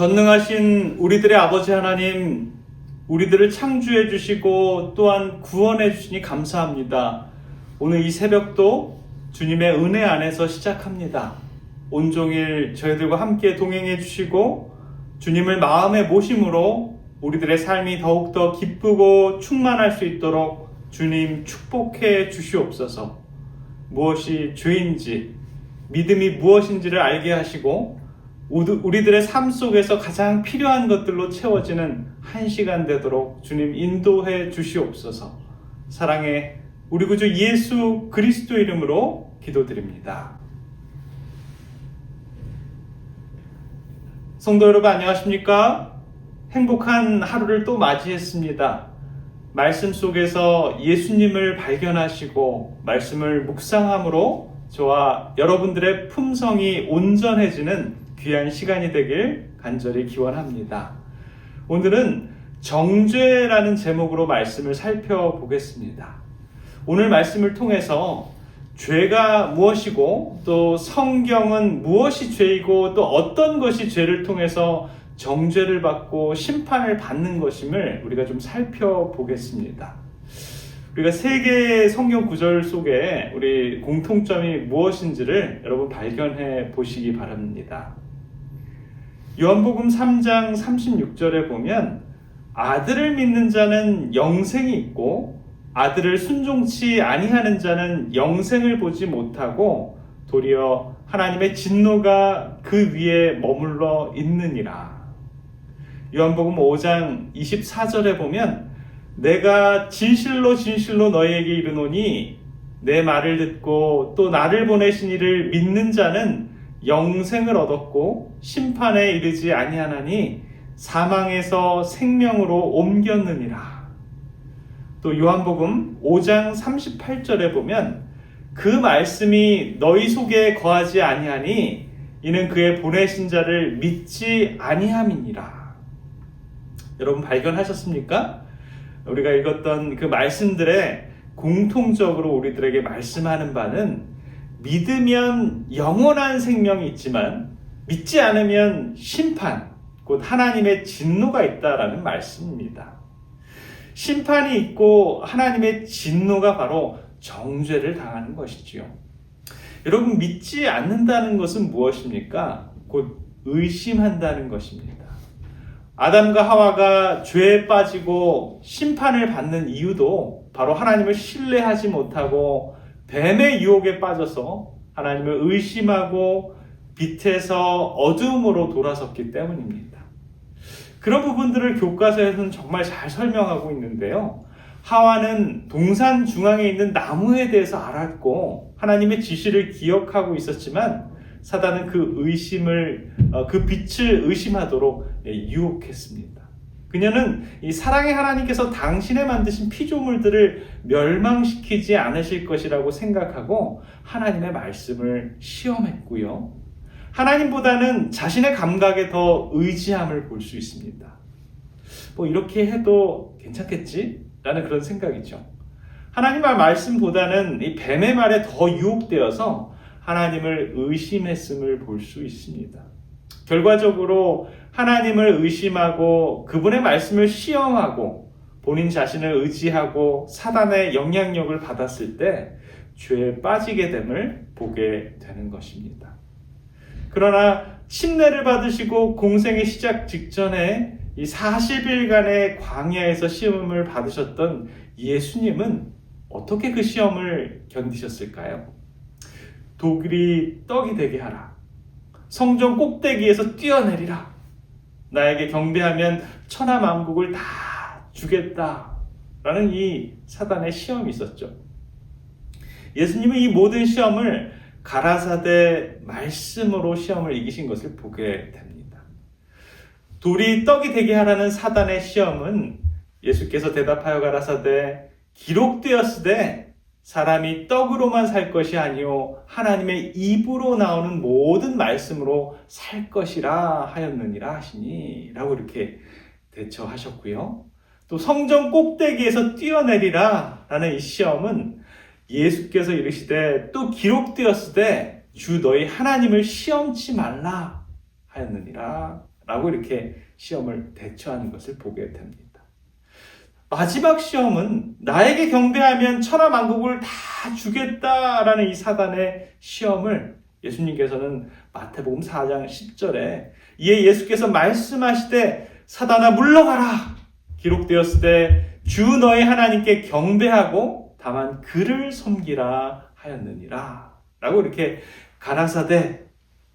전능하신 우리들의 아버지 하나님, 우리들을 창조해 주시고 또한 구원해 주시니 감사합니다. 오늘 이 새벽도 주님의 은혜 안에서 시작합니다. 온종일 저희들과 함께 동행해 주시고 주님을 마음에 모심으로 우리들의 삶이 더욱더 기쁘고 충만할 수 있도록 주님 축복해 주시옵소서. 무엇이 죄인지, 믿음이 무엇인지를 알게 하시고 우리들의 삶 속에서 가장 필요한 것들로 채워지는 한 시간 되도록 주님 인도해 주시옵소서. 사랑해 우리 구주 예수 그리스도 이름으로 기도드립니다. 성도 여러분 안녕하십니까? 행복한 하루를 또 맞이했습니다. 말씀 속에서 예수님을 발견하시고 말씀을 묵상함으로 저와 여러분들의 품성이 온전해지는 귀한 시간이 되길 간절히 기원합니다. 오늘은 정죄라는 제목으로 말씀을 살펴보겠습니다. 오늘 말씀을 통해서 죄가 무엇이고 또 성경은 무엇이 죄이고 또 어떤 것이 죄를 통해서 정죄를 받고 심판을 받는 것임을 우리가 좀 살펴보겠습니다. 우리가 세 개의 성경 구절 속에 우리 공통점이 무엇인지를 여러분 발견해 보시기 바랍니다. 요한복음 3장 36절에 보면 아들을 믿는 자는 영생이 있고 아들을 순종치 아니하는 자는 영생을 보지 못하고 도리어 하나님의 진노가 그 위에 머물러 있느니라. 요한복음 5장 24절에 보면 내가 진실로 진실로 너희에게 이르노니 내 말을 듣고 또 나를 보내신 이를 믿는 자는 영생을 얻었고 심판에 이르지 아니하나니 사망에서 생명으로 옮겼느니라. 또 요한복음 5장 38절에 보면 그 말씀이 너희 속에 거하지 아니하니 이는 그의 보내신 자를 믿지 아니함이니라. 여러분 발견하셨습니까? 우리가 읽었던 그 말씀들의 공통적으로 우리들에게 말씀하는 바는 믿으면 영원한 생명이 있지만 믿지 않으면 심판, 곧 하나님의 진노가 있다라는 말씀입니다. 심판이 있고 하나님의 진노가 바로 정죄를 당하는 것이지요. 여러분 믿지 않는다는 것은 무엇입니까? 곧 의심한다는 것입니다. 아담과 하와가 죄에 빠지고 심판을 받는 이유도 바로 하나님을 신뢰하지 못하고 뱀의 유혹에 빠져서 하나님을 의심하고 빛에서 어두움으로 돌아섰기 때문입니다. 그런 부분들을 교과서에서는 정말 잘 설명하고 있는데요. 하와는 동산 중앙에 있는 나무에 대해서 알았고 하나님의 지시를 기억하고 있었지만 사단은 그 의심을 어, 그 빛을 의심하도록 예, 유혹했습니다. 그녀는 이 사랑의 하나님께서 당신의 만드신 피조물들을 멸망시키지 않으실 것이라고 생각하고 하나님의 말씀을 시험했고요. 하나님보다는 자신의 감각에 더 의지함을 볼 수 있습니다. 뭐 이렇게 해도 괜찮겠지? 라는 그런 생각이죠. 하나님의 말씀보다는 이 뱀의 말에 더 유혹되어서 하나님을 의심했음을 볼 수 있습니다. 결과적으로 하나님을 의심하고 그분의 말씀을 시험하고 본인 자신을 의지하고 사단의 영향력을 받았을 때 죄에 빠지게 됨을 보게 되는 것입니다. 그러나 침례를 받으시고 공생의 시작 직전에 이 40일간의 광야에서 시험을 받으셨던 예수님은 어떻게 그 시험을 견디셨을까요? 독일이 떡이 되게 하라. 성전 꼭대기에서 뛰어내리라. 나에게 경배하면 천하 만국을 다 주겠다. 라는 이 사단의 시험이 있었죠. 예수님은 이 모든 시험을 가라사대 말씀으로 시험을 이기신 것을 보게 됩니다. 돌이 떡이 되게 하라는 사단의 시험은 예수께서 대답하여 가라사대 기록되었으되 사람이 떡으로만 살 것이 아니요 하나님의 입으로 나오는 모든 말씀으로 살 것이라 하였느니라 하시니라고 이렇게 대처하셨고요. 또 성전 꼭대기에서 뛰어내리라 라는 이 시험은 예수께서 이르시되 또 기록되었으되 주 너희 하나님을 시험치 말라 하였느니라 라고 이렇게 시험을 대처하는 것을 보게 됩니다. 마지막 시험은 나에게 경배하면 천하 만국을 다 주겠다라는 이 사단의 시험을 예수님께서는 마태복음 4장 10절에 이에 예수께서 말씀하시되 사단아 물러가라 기록되었을 때 주 너의 하나님께 경배하고 다만 그를 섬기라 하였느니라 라고 이렇게 가라사대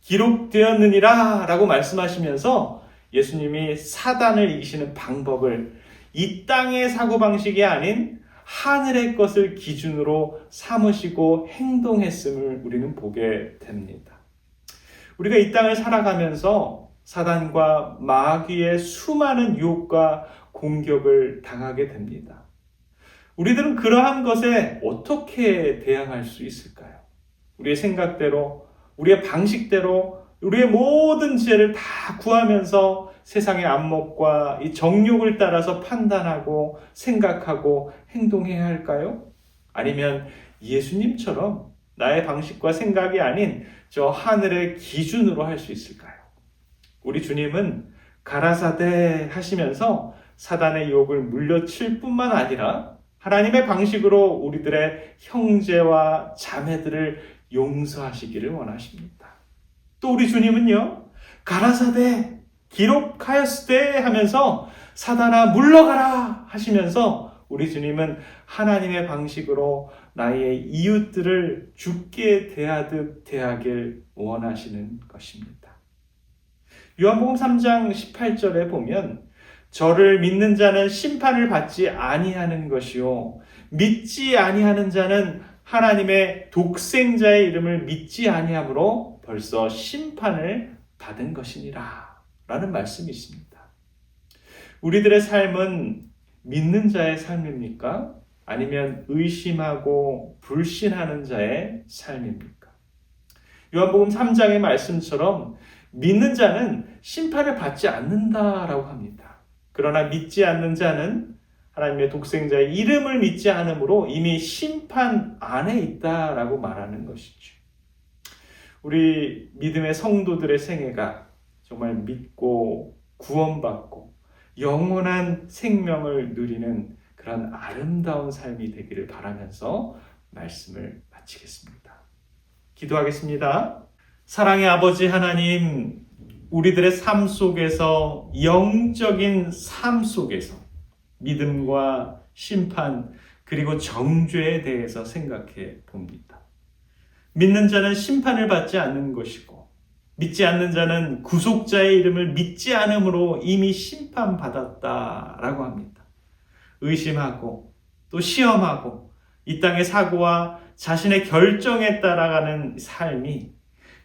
기록되었느니라 라고 말씀하시면서 예수님이 사단을 이기시는 방법을 이 땅의 사고방식이 아닌 하늘의 것을 기준으로 삼으시고 행동했음을 우리는 보게 됩니다. 우리가 이 땅을 살아가면서 사단과 마귀의 수많은 유혹과 공격을 당하게 됩니다. 우리들은 그러한 것에 어떻게 대항할 수 있을까요? 우리의 생각대로, 우리의 방식대로, 우리의 모든 지혜를 다 구하면서 세상의 안목과 이 정욕을 따라서 판단하고 생각하고 행동해야 할까요? 아니면 예수님처럼 나의 방식과 생각이 아닌 저 하늘의 기준으로 할 수 있을까요? 우리 주님은 가라사대 하시면서 사단의 유혹을 물려칠 뿐만 아니라 하나님의 방식으로 우리들의 형제와 자매들을 용서하시기를 원하십니다. 또 우리 주님은요, 가라사대 기록하였을 때 하면서 사단아 물러가라 하시면서 우리 주님은 하나님의 방식으로 나의 이웃들을 죽게 대하듯 대하길 원하시는 것입니다. 요한복음 3장 18절에 보면 저를 믿는 자는 심판을 받지 아니하는 것이요 믿지 아니하는 자는 하나님의 독생자의 이름을 믿지 아니하므로 벌써 심판을 받은 것이니라 라는 말씀이 있습니다. 우리들의 삶은 믿는 자의 삶입니까? 아니면 의심하고 불신하는 자의 삶입니까? 요한복음 3장의 말씀처럼 믿는 자는 심판을 받지 않는다라고 합니다. 그러나 믿지 않는 자는 하나님의 독생자의 이름을 믿지 않으므로 이미 심판 안에 있다라고 말하는 것이죠. 우리 믿음의 성도들의 생애가 정말 믿고 구원받고 영원한 생명을 누리는 그런 아름다운 삶이 되기를 바라면서 말씀을 마치겠습니다. 기도하겠습니다. 사랑의 아버지 하나님, 우리들의 삶 속에서 영적인 삶 속에서 믿음과 심판 그리고 정죄에 대해서 생각해 봅니다. 믿는 자는 심판을 받지 않는 것이고 믿지 않는 자는 구속자의 이름을 믿지 않으므로 이미 심판받았다라고 합니다. 의심하고 또 시험하고 이 땅의 사고와 자신의 결정에 따라가는 삶이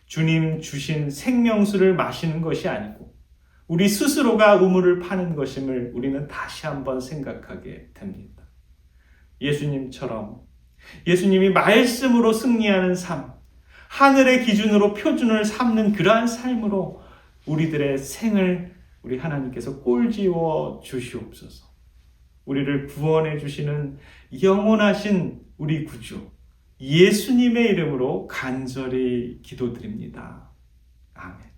주님 주신 생명수를 마시는 것이 아니고 우리 스스로가 우물을 파는 것임을 우리는 다시 한번 생각하게 됩니다. 예수님처럼 예수님이 말씀으로 승리하는 삶, 하늘의 기준으로 표준을 삼는 그러한 삶으로 우리들의 생을 우리 하나님께서 꼴지워 주시옵소서. 우리를 구원해 주시는 영원하신 우리 구주 예수님의 이름으로 간절히 기도드립니다. 아멘.